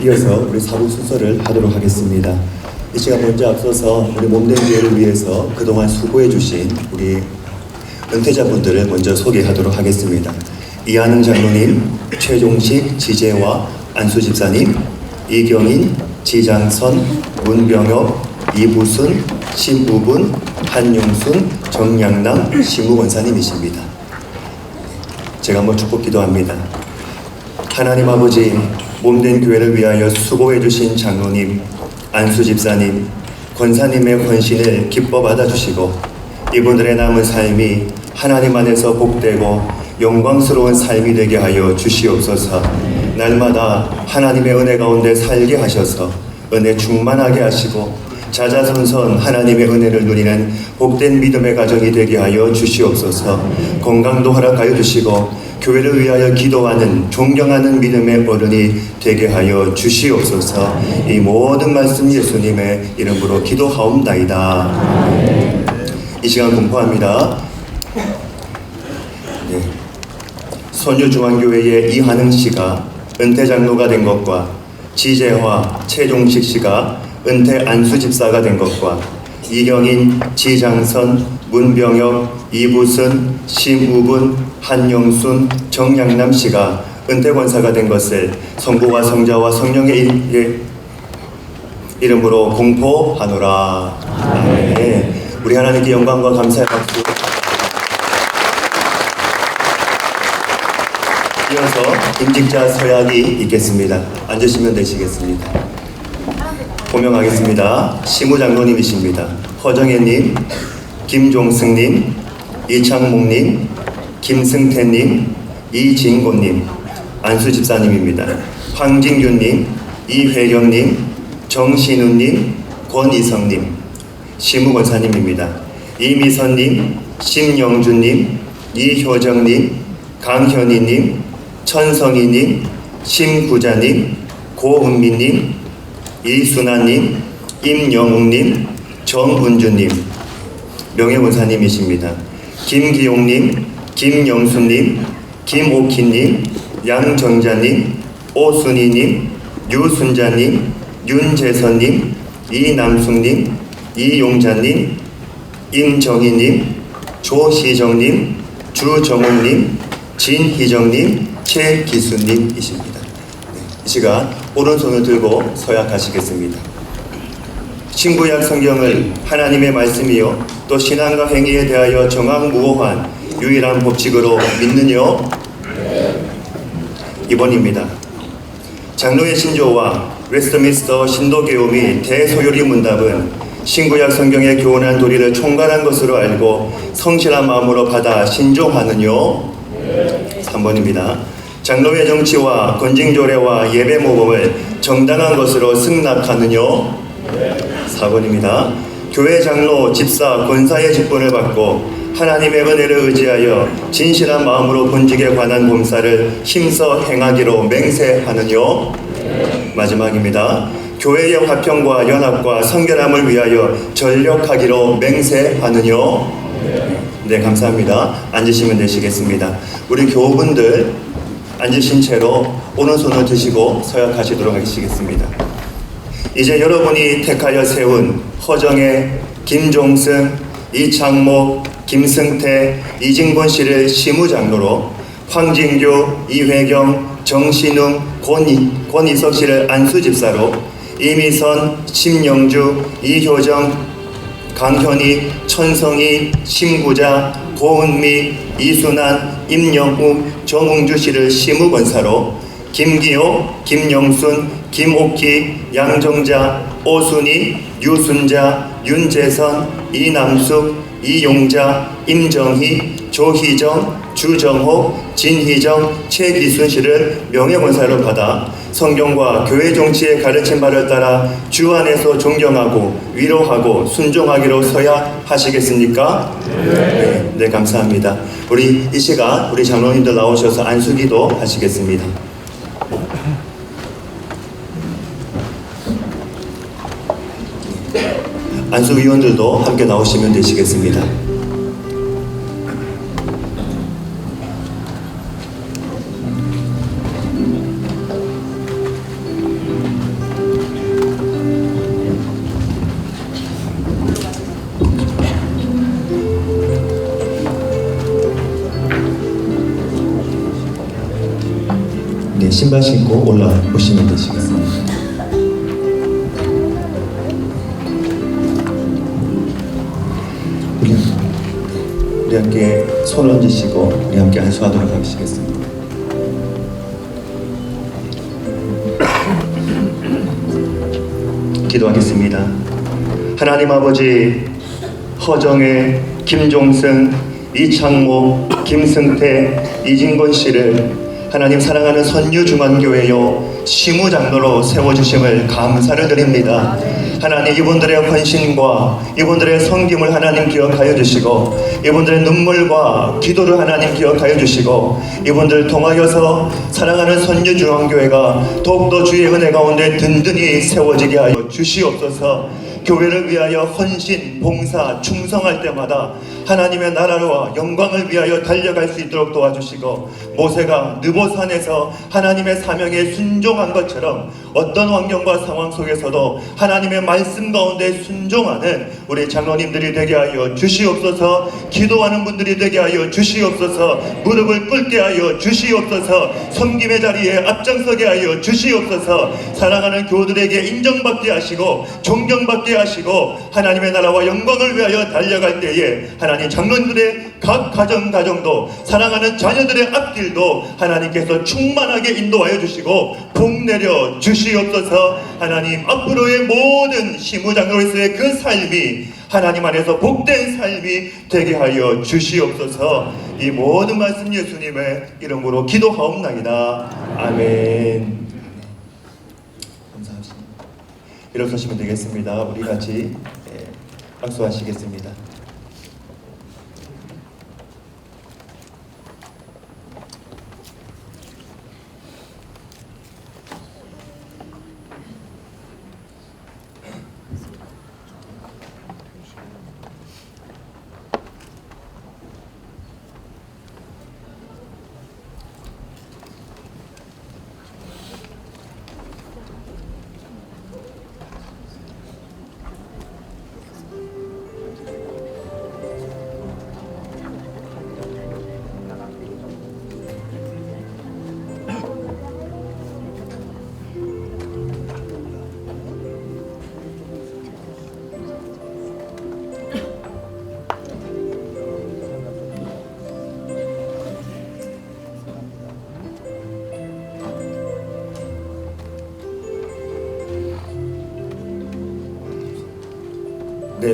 이어서 우리 사부 순서를 하도록 하겠습니다. 이 시간 먼저 앞서서 우리 몸된 교회를 위해서 그동안 수고해 주신 우리 은퇴자분들을 먼저 소개하도록 하겠습니다. 이한흥 장로님, 최종식 지재와 안수 집사님, 이경인, 지장선, 문병혁, 이부순, 심우분, 한용순, 정양남, 심우원사님이십니다. 제가 한번 축복 기도합니다. 하나님 아버지 몸된 교회를 위하여 수고해 주신 장로님, 안수 집사님, 권사님의 헌신을 기뻐 받아주시고 이분들의 남은 삶이 하나님 안에서 복되고 영광스러운 삶이 되게 하여 주시옵소서. 날마다 하나님의 은혜 가운데 살게 하셔서 은혜 충만하게 하시고 자자손손 하나님의 은혜를 누리는 복된 믿음의 가정이 되게 하여 주시옵소서. 건강도 허락하여 주시고 교회를 위하여 기도하는 존경하는 믿음의 어른이 되게 하여 주시옵소서. 이 모든 말씀 예수님의 이름으로 기도하옵나이다. 이 시간 공포합니다. 네. 손유중앙교회의 이한흥 씨가 은퇴 장로가 된 것과 지재화 최종식 씨가 은퇴 안수 집사가 된 것과 이경인, 지장선, 문병혁, 이부순, 심우분, 한영순, 정양남 씨가 은퇴 권사가 된 것을 성부와 성자와 성령의 일- 예- 이름으로 공포하노라. 아멘. 우리 하나님께 영광과 감사의 박수. 이어서 임직자 서약이 있겠습니다. 앉으시면 되시겠습니다. 호명하겠습니다. 시무장로님이십니다. 허정혜님, 김종승님, 이창목님, 김승태님, 이진곤님, 안수집사님입니다. 황진규님, 이회경님, 정신우님, 권이성님, 시무권사님입니다. 이미선님, 심영주님, 이효정님, 강현희님, 천성희님, 심구자님, 고은미님, 이순아님, 임영웅님, 정은주님, 명예권사님이십니다. 김기용님, 김영수님, 김옥희님, 양정자님, 오순희님, 유순자님, 윤재선님, 이남숙님, 이용자님, 임정희님, 조희정님, 주정훈님, 진희정님, 최기수님이십니다. 네, 이 시간 오른손을 들고 서약하시겠습니다. 신구약 성경을 하나님의 말씀이요 또 신앙과 행위에 대하여 정확무오한 유일한 법칙으로 믿느뇨? 2번입니다. 장로의 신조와 웨스트민스터 신도교우 및 대소요리 문답은 신구약 성경의 교훈한 도리를 총괄한 것으로 알고 성실한 마음으로 받아 신종하느뇨? 3번입니다. 장로의 정치와 건징조례와 예배 모범을 정당한 것으로 승낙하느뇨? 4번입니다. 교회 장로, 집사, 권사의 직분을 받고 하나님의 은혜를 의지하여 진실한 마음으로 본직에 관한 봉사를 힘써 행하기로 맹세하느뇨? 마지막입니다. 교회의 화평과 연합과 성결함을 위하여 전력하기로 맹세하느뇨? 네, 감사합니다. 앉으시면 되시겠습니다. 우리 교우분들 앉으신 채로 오른손을 드시고 서약하시도록 하시겠습니다. 이제 여러분이 택하여 세운 허정혜, 김종승, 이창목, 김승태, 이진권 씨를 시무장로로 황진규, 이회경, 정신웅, 권이, 권이석 씨를 안수집사로 이미선, 심영주, 이효정, 강현희, 천성희, 심구자, 고은미, 이순환, 임영욱, 정웅주 씨를 시무권사로 김기호, 김영순, 김옥희, 양정자, 오순희, 유순자, 윤재선, 이남숙, 이용자, 임정희, 조희정, 주정호, 진희정, 최기순 씨를 명예권사로 받아 성경과 교회 정치의 가르침 바를 따라 주 안에서 존경하고 위로하고 순종하기로 서약하시겠습니까? 네. 네, 감사합니다. 우리 이 시간 우리 장로님들 나오셔서 안수기도 하시겠습니다. 안수위원들도 함께 나오시면 되시겠습니다. 신발 신고 올라오시면 되시겠습니다. 우리, 우리 함께 손 얹으시고 우리 함께 안수하도록 하시겠습니다. 기도하겠습니다. 하나님 아버지 허정혜, 김종승, 이창모, 김승태, 이진권 씨를 하나님 사랑하는 선유중앙교회요 시무장로로 세워주심을 감사를 드립니다. 하나님 이분들의 헌신과 이분들의 성김을 하나님 기억하여 주시고 이분들의 눈물과 기도를 하나님 기억하여 주시고 이분들 통하여서 사랑하는 선유중앙교회가 더욱더 주의 은혜 가운데 든든히 세워지게 하여 주시옵소서 교회를 위하여 헌신, 봉사, 충성할 때마다 하나님의 나라와 영광을 위하여 달려갈 수 있도록 도와주시고 모세가 느보산에서 하나님의 사명에 순종한 것처럼 어떤 환경과 상황 속에서도 하나님의 말씀 가운데 순종하는 우리 장로님들이 되게 하여 주시옵소서 기도하는 분들이 되게 하여 주시옵소서 무릎을 꿇게 하여 주시옵소서 섬김의 자리에 앞장서게 하여 주시옵소서 사랑하는 교우들에게 인정받게 하시고 존경받게 하시고 하나님의 나라와 영광을 위하여 달려갈 때에 하나님 장로들의 각 가정 가정도 사랑하는 자녀들의 앞길도 하나님께서 충만하게 인도하여 주시고 복 내려 주시옵소서. 하나님 앞으로의 모든 시무장로에서의 그 삶이 하나님 안에서 복된 삶이 되게 하여 주시옵소서. 이 모든 말씀 예수님의 이름으로 기도하옵나이다. 아멘. 감사합니다. 일어서시면 되겠습니다. 우리 같이 예, 악수하시겠습니다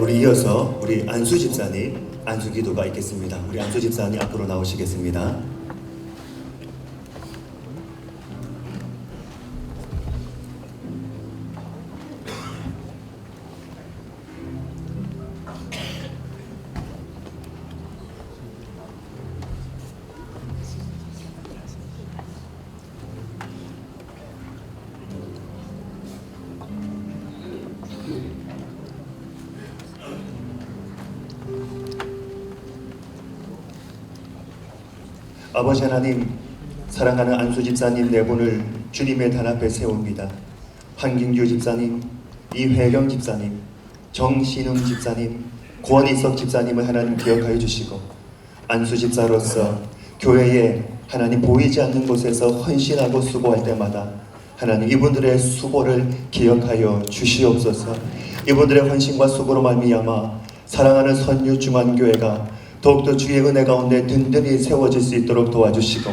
우리 이어서 우리 안수 집사님 안수 기도가 있겠습니다. 우리 안수 집사님 앞으로 나오시겠습니다. 아버지 하나님, 사랑하는 안수 집사님 네 분을 주님의 단 앞에 세웁니다. 한గిం규 집사님, 이회경 집사님, 정신웅 집사님, 권희석 집사님을 하나님 기억하여 주시고 안수 집사로서 교회에 하나님 보이지 않는 곳에서 헌신하고 수고할 때마다 하나님 이분들의 수고를 기억하여 주시옵소서. 이분들의 헌신과 수고로 말미암아 사랑하는 선유 중앙교회가 더욱더 주의 은혜 가운데 든든히 세워질 수 있도록 도와주시고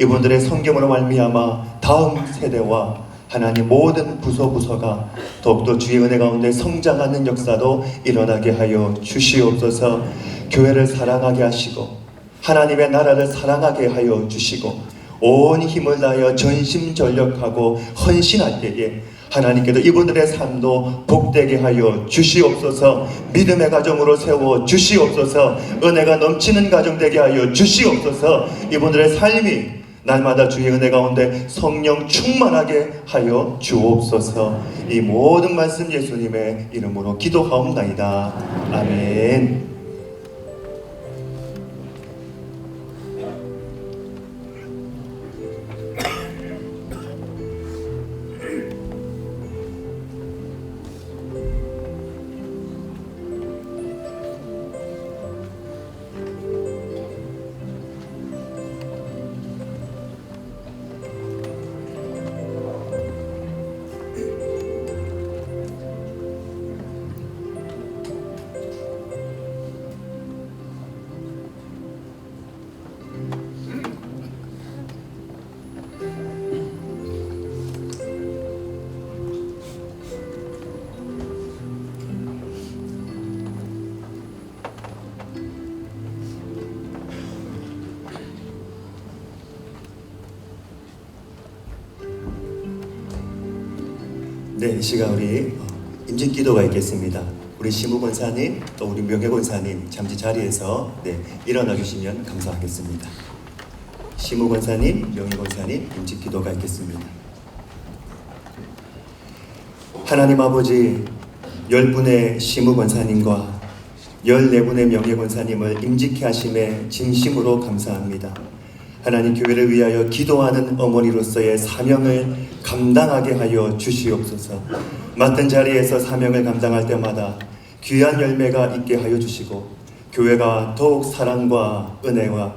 이분들의 성경으로 말미암아 다음 세대와 하나님 모든 부서 부서가 더욱더 주의 은혜 가운데 성장하는 역사도 일어나게 하여 주시옵소서. 교회를 사랑하게 하시고 하나님의 나라를 사랑하게 하여 주시고 온 힘을 다하여 전심전력하고 헌신할 때에 하나님께서 이분들의 삶도 복되게 하여 주시옵소서. 믿음의 가정으로 세워 주시옵소서. 은혜가 넘치는 가정 되게 하여 주시옵소서. 이분들의 삶이 날마다 주의 은혜 가운데 성령 충만하게 하여 주옵소서. 이 모든 말씀 예수님의 이름으로 기도하옵나이다. 아멘 네, 이 시간 우리 어, 임직 기도가 있겠습니다. 우리 시무 권사님 또 우리 명예 권사님 잠시 자리에서 네, 일어나 주시면 감사하겠습니다. 시무 권사님, 명예 권사님 임직 기도가 있겠습니다. 하나님 아버지 열 분의 시무 권사님과 열네 분의 명예 권사님을 임직케 하심에 진심으로 감사합니다. 하나님 교회를 위하여 기도하는 어머니로서의 사명을 감당하게 하여 주시옵소서. 맡은 자리에서 사명을 감당할 때마다 귀한 열매가 있게 하여 주시고 교회가 더욱 사랑과 은혜와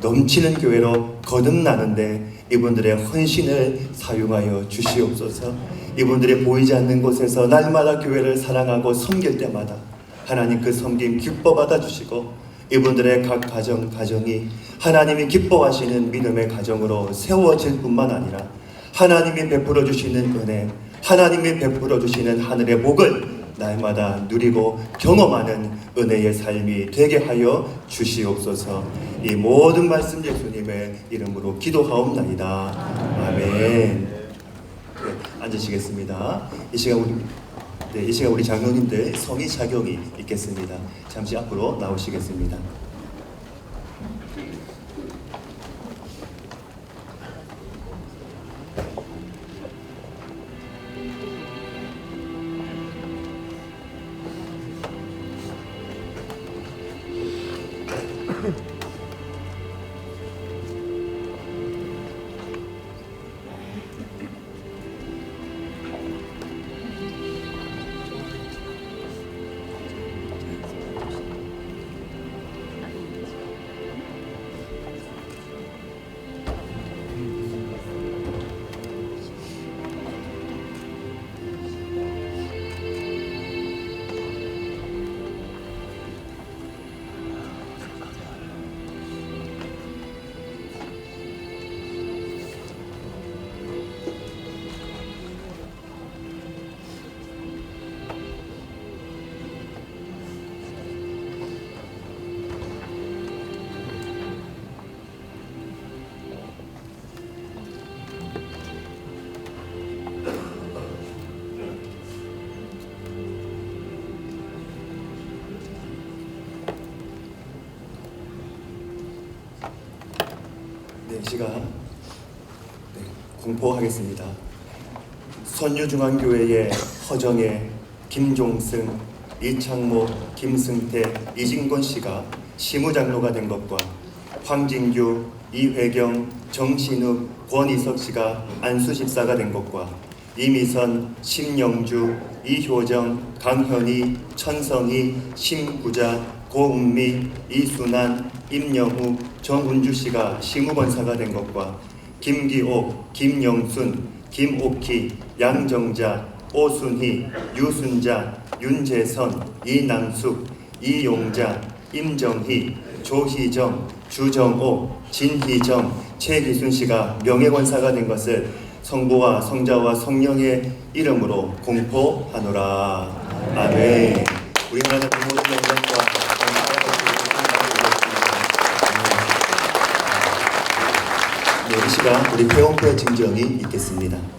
넘치는 교회로 거듭나는데 이분들의 헌신을 사용하여 주시옵소서. 이분들이 보이지 않는 곳에서 날마다 교회를 사랑하고 섬길 때마다 하나님 그 섬김 기뻐 받아 주시고 이분들의 각 가정 가정이 하나님이 기뻐하시는 믿음의 가정으로 세워질 뿐만 아니라 하나님이 베풀어 주시는 은혜, 하나님이 베풀어 주시는 하늘의 복을 날마다 누리고 경험하는 은혜의 삶이 되게 하여 주시옵소서. 이 모든 말씀 예수님의 이름으로 기도하옵나이다. 아멘. 네, 앉으시겠습니다. 이 시간 우리 네, 이 시간 우리 장로님들 성의 작용이 있겠습니다. 잠시 앞으로 나오시겠습니다. 네, 이 시간 네, 공포하겠습니다. 선유중앙교회의 허정혜, 김종승, 이창모, 김승태, 이진권 씨가 시무장로가 된 것과 황진규, 이회경, 정신욱, 권이석 씨가 안수집사가 된 것과 이미선, 심영주, 이효정, 강현희, 천성희, 심구자, 고은미, 이순환, 임영우, 정운주 씨가 시무권사가 된 것과 김기옥, 김영순, 김옥희, 양정자, 오순희, 유순자, 윤재선, 이남숙, 이용자, 임정희, 조희정, 주정호, 진희정, 최기순 씨가 명예권사가 된 것을 성부와 성자와 성령의 이름으로 공포하노라. 아멘. 우리 하나님 모든 영광과 네, 이 시간 우리 회원표 증정이 있겠습니다.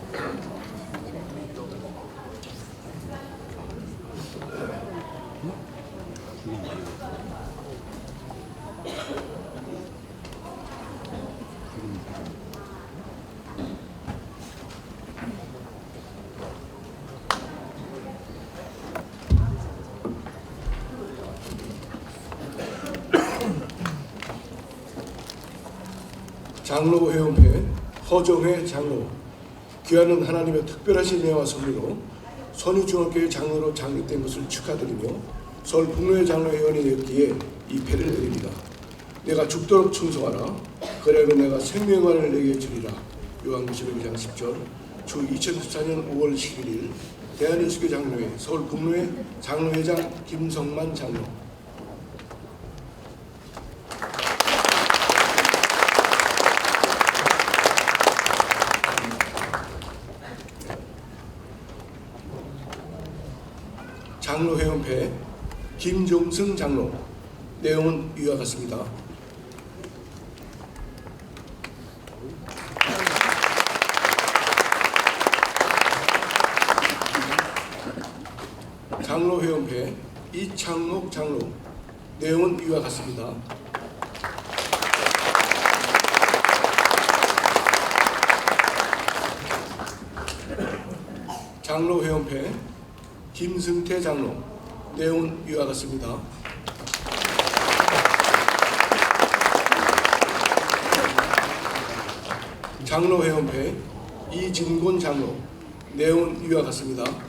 장로 회원회 허정회 장로 귀하는 하나님의 특별하신 은혜와 선리로 선유중학교의 장로로 장립된 것을 축하드리며 서울 북로의 장로 회원이 되었기에 이 패를 드립니다. 내가 죽도록 충성하라. 그래도 내가 생명을 내게 주리라. 요한계시록 2장 10절. 주 2014년 5월 11일 대한예수교 장로회 서울 북로의 장로회장 김성만 장로 장로회원패 김종승 장로 내용은 이와 같습니다. 장로 회원패 이창록 장로 내용은 이와 같습니다. 장로 회원패 김승태 장로 내용은 이와 같습니다. 장로 회원패 이진곤 장로 내용은 이와 같습니다.